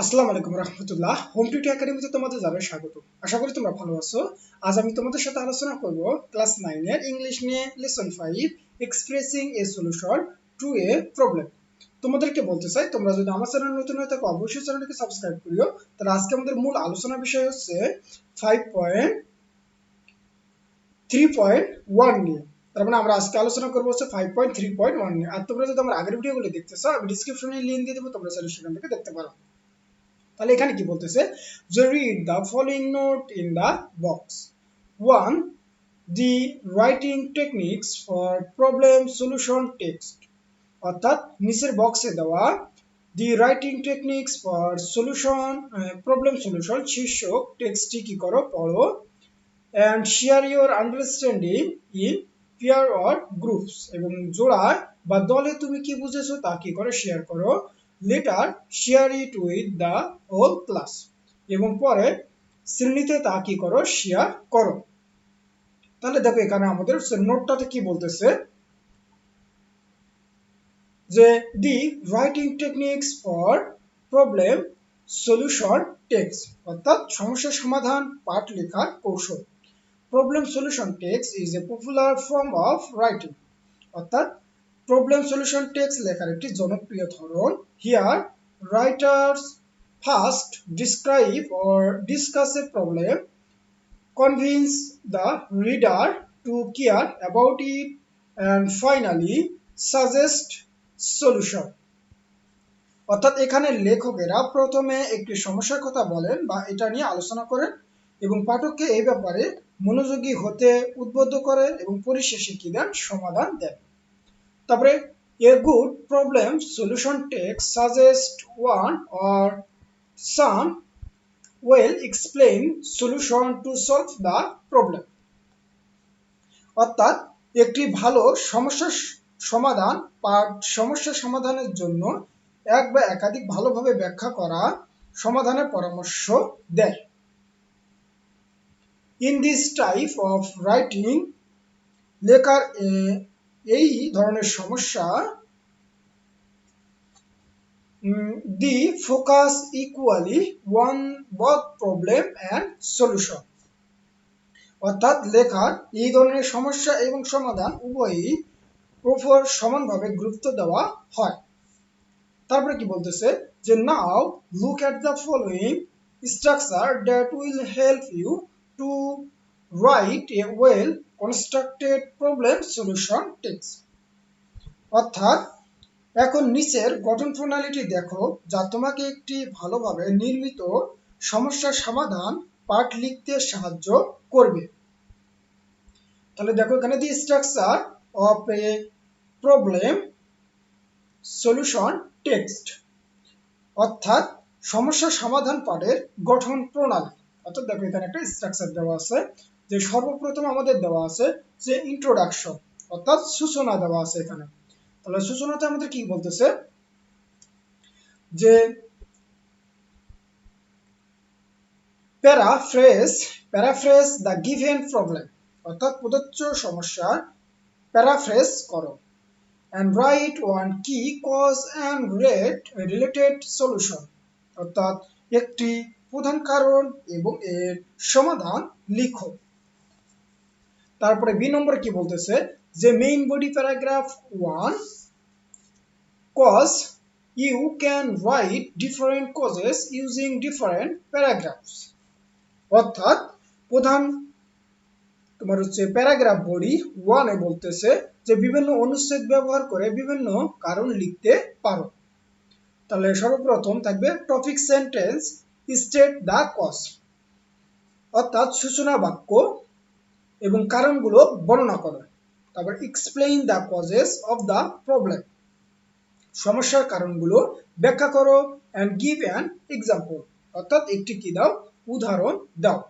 আসসালামু আলাইকুম রহমতুল্লাহ। হোম টিউটি একাডেমিতে তোমাদের জানাই স্বাগত। আশা করি তোমরা ভালো আছো। আজ আমি তোমাদের সাথে আলোচনা করব ক্লাস নাইনের ইংলিশ নিয়ে lesson five expressing a solution to a problem তোমাদেরকে বলতে চাই, তোমরা যদি আমার চ্যানেল নতুন হয়ে থাকো, অবশ্যই চ্যানেলটিকে সাবস্ক্রাইব করিও। তাহলে আজকে আমাদের মূল আলোচনা বিষয় হচ্ছে five point three point one নিয়ে। তার মানে আমরা আজকে আলোচনা করব হচ্ছে five point three point one নিয়ে। আর তোমরা যদি আমার আগের ভিডিওগুলো দেখতে চাও, আমি ডিসক্রিপশনে লিঙ্ক দিয়ে দেবো, তোমরা চাইলে সেখান থেকে দেখতে পারো। তাহলে এখানে কি বলতেছে? যে read the following note in the box on the writing techniques for problem solution text অর্থাৎ নিচের বক্সে দেওয়া the writing techniques for solution problem solution শীর্ষক টেক্সটটি কি করো? পড়ো। And share your understanding in pair or groups এবং জোড়ায় বা দলে তুমি কি বুঝেছ তা কি করে? শেয়ার করো। Later share it with the whole class এবং পরে শ্রেণীতে তা কি করো? শেয়ার করো। তাহলে দেখো এখানে আমাদের নোটটাতে কি বলতেছে? যে the writing techniques for problem solution text অর্থাৎ সমস্যা সমাধান, পাঠ লেখার কৌশল। Problem solution text is a popular form of writing অর্থাৎ প্রবলেম সলিউশন টেক্সট লেখার একটি জনপ্রিয় ধরন। Here writers first describe or discuss a problem convince the reader to care about it and finally suggest solution অর্থাৎ এখানে লেখকেরা প্রথমে একটি সমস্যার কথা বলেন বা এটা নিয়ে আলোচনা করেন এবং পাঠককে এই ব্যাপারে মনোযোগী হতে উদ্বুদ্ধ করেন এবং পরিশেষে কি দেন? সমাধান দেন। তারপরে a good problem solution text suggest one or some well explain solution to solve the problem অর্থাৎ একটি ভালো সমস্যা সমাধান পাঠ সমস্যা সমাধানের জন্য এক বা একাধিক ভালোভাবে ব্যাখ্যা করা সমাধানের পরামর্শ দেয়। In this type of writing লেখার এই ধরনের সমস্যা the focus equally on both problem and solution অর্থাৎ লেখার এই ধরনের সমস্যা এবং সমাধান উভয়ই উপর সমানভাবে গুরুত্ব দেওয়া হয়। তারপরে কি বলতেছে? যে now look at the following structure that will help you to write a well constructed problem solution text অর্থাৎ, এখন নিচের গঠন প্রণালীটি দেখো, যা তোমাকে একটি ভালোভাবে নির্মিত সমস্যার সমাধান পাঠ লিখতে সাহায্য করবে। তাহলে দেখো এখানে the structure of a problem solution text অর্থাৎ, সমস্যা সমাধান পাঠের গঠন প্রণালী। অর্থাৎ দেখো এখানে একটা স্ট্রাকচার দেওয়া আছে। যে সর্বপ্রথম আমাদের দেওয়া আছে যে ইন্ট্রোডাকশন অর্থাৎ সূচনা দেওয়া আছে এখানে। তাহলে সূচনাতে আমাদের কি বলতেছে? যে paraphrase paraphrase the given problem অর্থাৎ প্রদত্ত সমস্যা প্যারাফ্রেজ করো। and write one key cause and rate related solution, অর্থাৎ একটি প্রধান কারণ এবং এর সমাধান লিখো। তারপরে বি নম্বরে কি বলতেছে? যে main body paragraph one cause you can write different causes using different paragraphs অর্থাৎ প্রধান তোমার হচ্ছে প্যারাগ্রাফ বডি ওয়ানে বলতেছে যে বিভিন্ন অনুচ্ছেদ ব্যবহার করে বিভিন্ন কারণ লিখতে পারো। তাহলে সর্বপ্রথম থাকবে topic sentence state the cause অর্থাৎ সূচনা বাক্য এবং কারণগুলো বর্ণনা করো। তারপর explain the causes of the problem সমস্যার কারণগুলো ব্যাখ্যা করো অ্যান্ড গিভ অ্যান এক্সাম্পল অর্থাৎ একটি কি দাও? উদাহরণ দাও।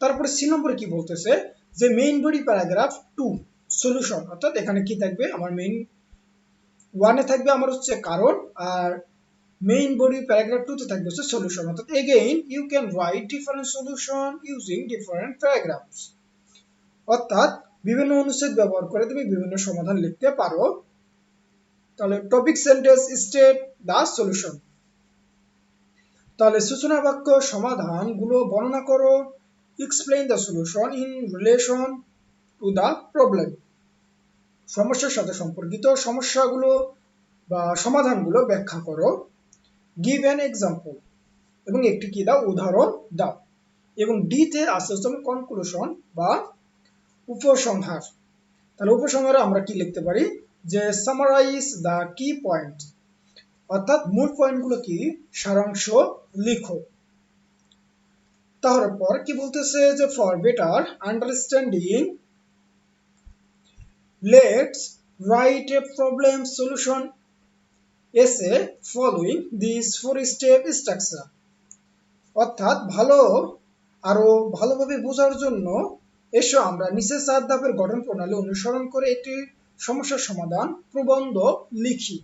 তারপরে সি নম্বরে কি বলতেছে? যে main body paragraph two solution অর্থাৎ এখানে কি থাকবে? আমার মেইন ওয়ানে থাকবে, আমার হচ্ছে কারণ আর মেইন বডি প্যারাগ্রাফ টুতে থাকবে হচ্ছে সলিউশন অর্থাৎ again you can write different solution using different paragraphs অর্থাৎ বিভিন্ন অনুচ্ছেদ ব্যবহার করে তুমি বিভিন্ন সমাধান লিখতে পারো। তাহলে topic sentence state the solution তাহলে সূচনা বাক্য, সমাধানগুলো বর্ণনা করো। Explain the solution in relation to the problem সমস্যার সাথে সম্পর্কিত সমস্যাগুলো বা সমাধানগুলো ব্যাখ্যা করো। গিভ অ্যান এক্সাম্পল এবং একটি কি দাও? উদাহরণ দাও। এবং ডিতে আসে হচ্ছে কনক্লুশন বা উপসংহার। তাহলে উপসংহারে আমরা কি লিখতে পারি? যে সামারাইজ দ্য কি পয়েন্ট অর্থাৎ মূল পয়েন্টগুলো কি? সারাংশ লিখো। তাহলে পর কি বলতেছে? যে for better understanding let's write a problem solution essay following this four step structure অর্থাৎ ভালো আরও ভালোভাবে বোঝার জন্য এসো আমরা নিচের চার ধাপের গঠন প্রণালী অনুসরণ করে একটি সমস্যার সমাধান প্রবন্ধ লিখি।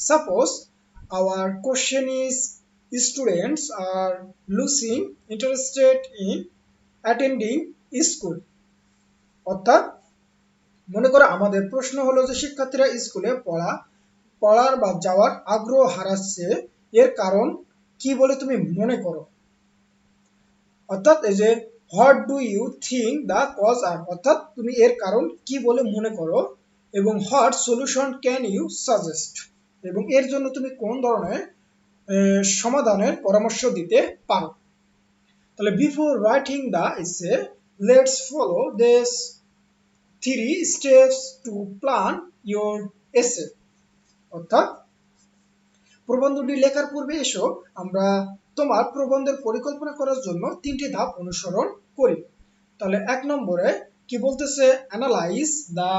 Suppose our question is students are losing interested in attending school অর্থাৎ মনে করো আমাদের প্রশ্ন হলো যে শিক্ষার্থীরা স্কুলে পড়া পড়ার বা যাওয়ার আগ্রহ হারাচ্ছে। এর কারণ কি বলে তুমি মনে করো? অর্থাৎ এই যে what do you think the cause are অর্থাৎ তুমি এর কারণ কি বলে মনে করো? এবং what solution can you suggest এবং এর জন্য তুমি কোন ধরনের সমাধানের পরামর্শ দিতে পারো? তাহলে before writing the essay let's follow this three steps to plan your essay অর্থাৎ প্রবন্ধটি লেখার পূর্বে এসো, আমরা তোমার প্রবন্ধের পরিকল্পনা করার জন্য তিনটি ধাপ অনুসরণ করি। তাহলে এক নম্বরে কি বলতেছে? অ্যানালাইজ দ্য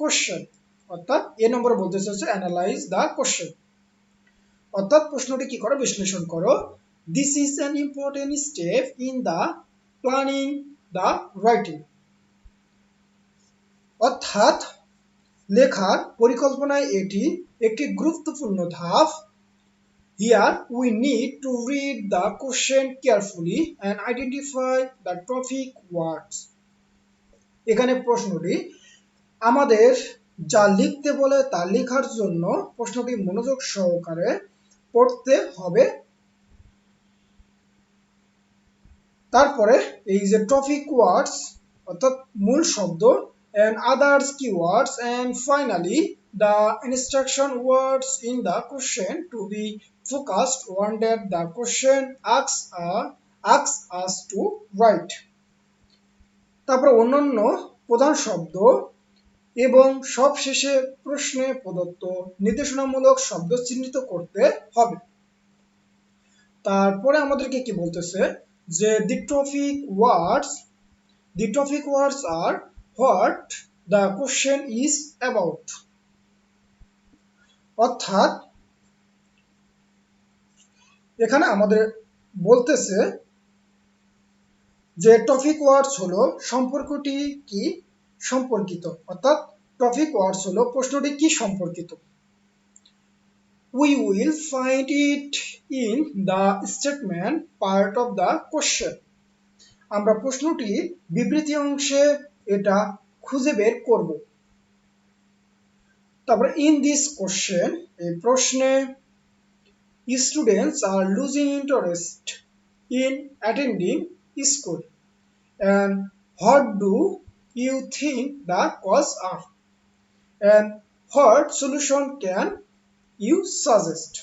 কোশ্চেন অর্থাৎ এ নম্বরে বলতেছে হচ্ছে অ্যানালাইজ দ্য কোশ্চেন অর্থাৎ প্রশ্নটি কি করো? বিশ্লেষণ করো। This is an important step in the planning the writing অর্থাৎ লেখার পরিকল্পনায় এটি একটি গুরুত্বপূর্ণ ধাপ Here we need to read the question carefully and identify the topic words. এখানে প্রশ্নটি, আমাদের যা লিখতে বলে তা লেখার জন্য প্রশ্নটি মনোযোগ সহকারে পড়তে হবে তারপরে এই যে টপিক ওয়ার্ডস অর্থাৎ মূল শব্দ and others keywords and finally the instruction words in the question to be focused on that the question asks, uh, asks us to write তারপর অন্যান্য প্রধান শব্দ এবং সবশেষে প্রশ্নে প্রদত্ত নির্দেশনামূলক শব্দ চিহ্নিত করতে হবে তারপরে আমাদেরকে কি বলতেছে যে the topic words the topic words are what the question is about অর্থাৎ, এখানে আমাদের বলতেছে যে টপিক ওয়ার্ডস হলো সম্পর্কটি কি সম্পর্কিত। অর্থাৎ টপিক ওয়ার্ডস হলো প্রশ্নটি কি সম্পর্কিত। We will find it in the statement part of the question আমরা প্রশ্নটি বিবৃতি অংশে এটা খুঁজে বের করব। তারপরে ইন দিস কোশ্চেন এই প্রশ্নে students are losing interest in attending school and what do you think the cause are and what solution can you suggest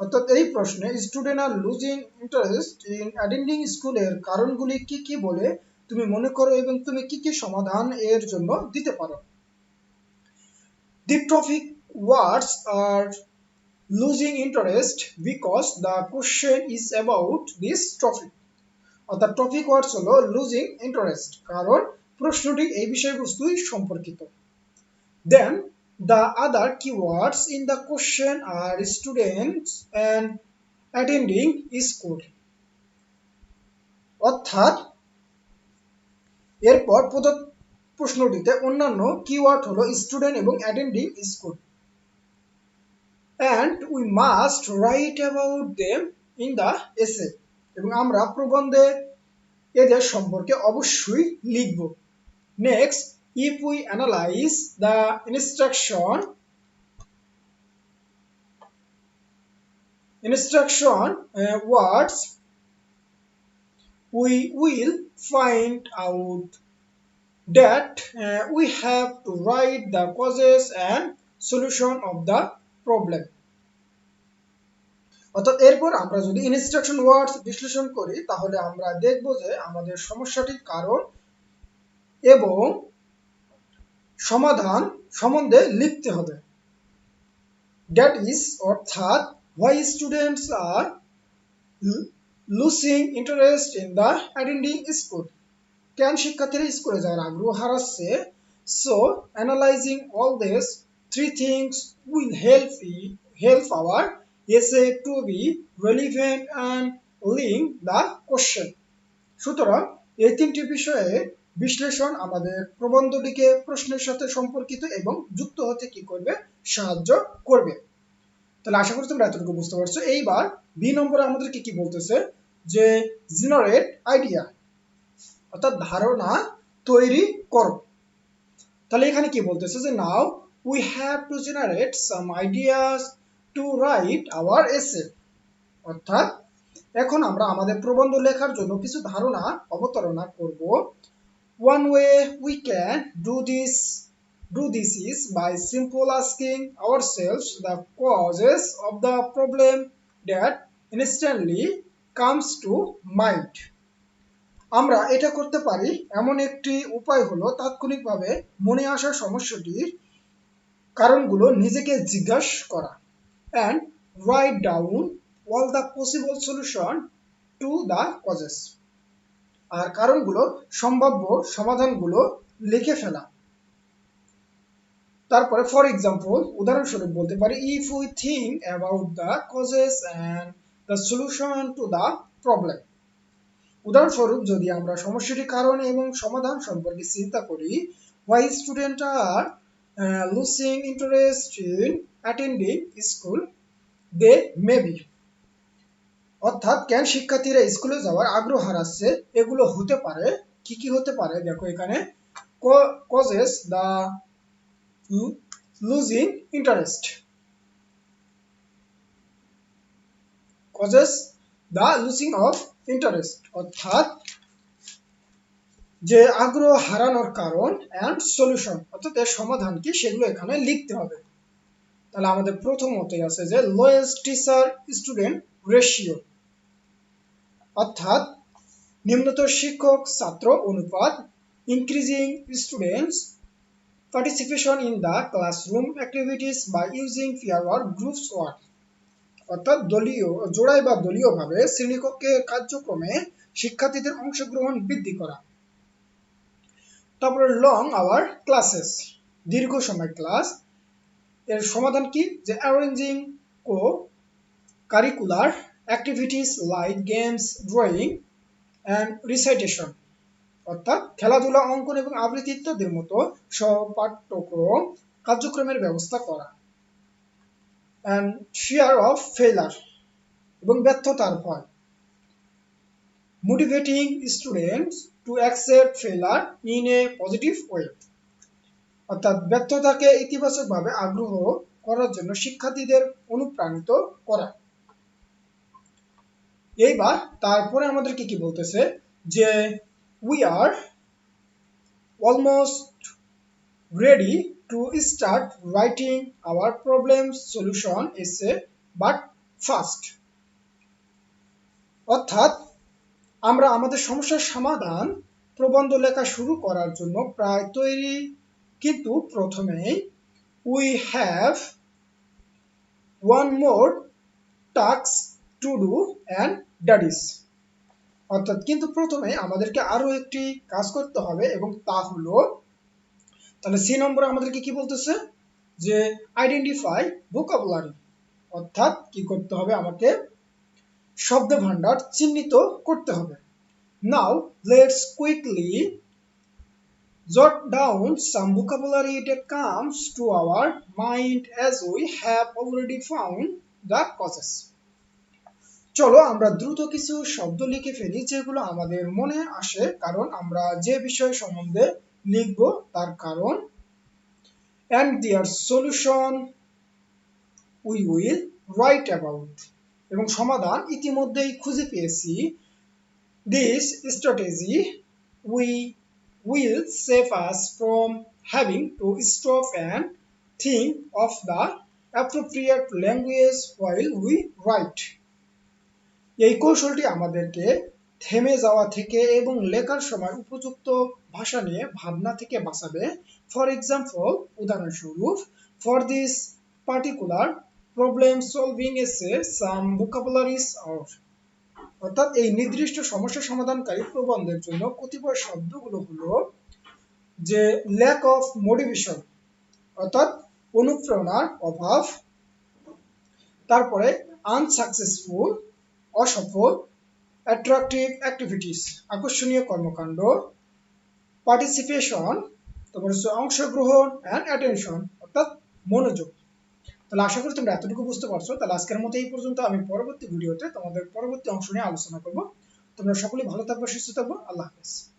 অর্থাৎ এই প্রশ্নে student are losing interest in attending স্কুলের কারণগুলি কি কি বলে তুমি মনে করো এবং তুমি কি কি সমাধান এর জন্য দিতে পারো? Topic words are losing interest because the question is about this topic. অর্থাৎ টপিক ওয়ার্ডস হলো লুজিং ইন্টারেস্ট কারণ প্রশ্নটি এই বিষয়বস্তুই সম্পর্কিত। Then the other keywords in the question are students and attending school অর্থাৎ এরপর প্রদত্ত প্রশ্নটিতে অন্যান্য কিওয়ার্ড হলো স্টুডেন্ট এবং attending school and we must write about them in the essay এবং আমরা প্রবন্ধে এদের সম্পর্কে অবশ্যই লিখব। Next if we analyse the instruction instruction words we will find out that uh, we have to write the causes and solution of the problem. অর্থাৎ এরপর আমরা যদি ইনস্ট্রাকশন ওয়ার্ডস বিশ্লেষণ করি তাহলে আমরা দেখব যে আমাদের সমস্যাটির কারণ এবং সমাধান সম্বন্ধে লিখতে হবে। দ্যাট ইজ অর্থাৎ why students are losing interest in the attending school. কেন শিক্ষার্থীরা স্কুলে যাওয়ার আগ্রহ হারাচ্ছে? So analysing all this three things will help help our essay to be relevant and link the question. সুতরাং, এই তিনটি বিষয়ে বিশ্লেষণ আমাদের প্রবন্ধটিকে প্রশ্নের সাথে সম্পর্কিত এবং যুক্ত হতে কি করবে, সাহায্য করবে। তাহলে আশা করি তোমরা এতটুকু বুঝতে পারছ। এইবার বি নম্বরে আমাদেরকে কি বলতেছে? যে জেনারেট আইডিয়া অর্থাৎ ধারণা তৈরি করো। তাহলে এখানে কি বলতেছে যে now we have to generate some ideas to write our essay অর্থাৎ এখন আমরা আমাদের প্রবন্ধ লেখার জন্য কিছু ধারণা অবতারণা করব। One way we can do this do this is by simple asking ourselves the causes of the problem that instantly comes to mind. আমরা এটা করতে পারি, এমন একটি উপায় হলো তাৎক্ষণিকভাবে মনে আসা সমস্যাটির কারণগুলো নিজেকে জিজ্ঞাসা করা and write down all the possible solution to the causes are কারণগুলো, সম্ভাব্য সমাধানগুলো লিখে ফেলা। তারপরে ফর এক্সাম্পল উদাহরণস্বরূপ বলতে পারি if we think about the causes and the solution to the problem উদাহরণস্বরূপ, যদি আমরা সমস্যাটির কারণ এবং সমাধান সম্পর্কে চিন্তা করি why student are losing interest in attending school they may be অর্থাৎ, কেন শিক্ষার্থীরা স্কুলে যাওয়ার আগ্রহ হারাচ্ছে, এগুলো হতে পারে, কি কি হতে পারে, দেখো এখানে causes the losing interest causes the losing of interest অর্থাৎ যে আগ্রহ হারানোর কারণ অ্যান্ড সলিউশন অর্থাৎ এর সমাধান কি সেগুলো এখানে লিখতে হবে। তাহলে আমাদের প্রথমতই আছে যে লোয়েস্ট টিচার স্টুডেন্ট রেশিও অর্থাৎ নিম্নতর শিক্ষক, ছাত্র, অনুপাত increasing students participation in the classroom activities by using pair groups work অর্থাৎ দলীয়, জোড়াই বা দলীয়ভাবে শ্রেণীকক্ষে কার্যক্রমে শিক্ষার্থীদের অংশগ্রহণ বৃদ্ধি করা। তারপরে লং আওয়ার ক্লাসেস দীর্ঘ সময় ক্লাস এর সমাধান কি? যে arranging co curricular activities like games drawing and recitation অর্থাৎ খেলাধুলা, অঙ্কন এবং আবৃত্তি ইত্যাদির মতো সহপাঠ্যক্রম কার্যক্রমের ব্যবস্থা করা। অ্যান্ড ফিয়ার অফ ফেলার এবং ব্যর্থতার ভয়। Motivating students to accept failure in a positive way অর্থাৎ ব্যর্থতাকে ইতিবাচকভাবে আগ্রহ করার জন্য শিক্ষার্থীদের অনুপ্রাণিত করা। এইবার তারপরে আমাদেরকে কি বলতেছে? যে we are almost ready to start writing our problem solution essay but first অর্থাৎ, আমরা আমাদের সমস্যার সমাধান প্রবন্ধ লেখা শুরু করার জন্য প্রায় তৈরি, কিন্তু প্রথমেই we have one more task to do and is অর্থাৎ, কিন্তু প্রথমে আমাদেরকে আরও একটি কাজ করতে হবে এবং তা হলো তাহলে সি নম্বরে আমাদেরকে কি বলতেছে? যে আইডেন্টিফাই ভোকাবুলারি অর্থাৎ কি করতে হবে? আমাকে শব্দ ভান্ডার চিহ্নিত করতে হবে। Now let's quickly jot down some vocabulary that comes to our mind as we have already found the causes. চলো আমরা দ্রুত কিছু শব্দ লিখে ফেলি যেগুলো আমাদের মনে আসে, কারণ আমরা যে বিষয় সম্বন্ধে লিখব তার কারণ and their solution we will write about এবং সমাধান ইতিমধ্যেই খুঁজে পেয়েছি। This strategy we will save us from having to stop and think of the appropriate language while we write এই কৌশলটি আমাদেরকে থেমে যাওয়া থেকে এবং লেখার সময় উপযুক্ত ভাষা নিয়ে ভাবনা থেকে বাঁচাবে। ফর এক্সাম্পল উদাহরণস্বরূপ for this particular problem solving essay some vocabularies of অর্থাৎ এই নির্দিষ্ট সমস্যা সমাধানকারী প্রবন্ধের জন্য কতিপয় শব্দগুলো হলো যে ল্যাক অফ মোটিভেশন অর্থাৎ অনুপ্রেরণার অভাব, তারপরে আনসাকসেসফুল অসফল অ্যাট্রাকটিভ অ্যাক্টিভিটিস আকর্ষণীয় কর্মকাণ্ড পার্টিসিপেশন তারপর হচ্ছে অংশগ্রহণ অ্যান্ড অ্যাটেনশন অর্থাৎ মনোযোগ। তাহলে আশা করি তোমরা এতটুকু বুঝতে পারছ। তাহলে আজকের মতো এই পর্যন্ত আমি পরবর্তী ভিডিওতে তোমাদের পরবর্তী অংশ নিয়ে আলোচনা করব। তোমরা সকলেই ভালো থাকবে, সুস্থ থাকব। আল্লাহ হাফেজ।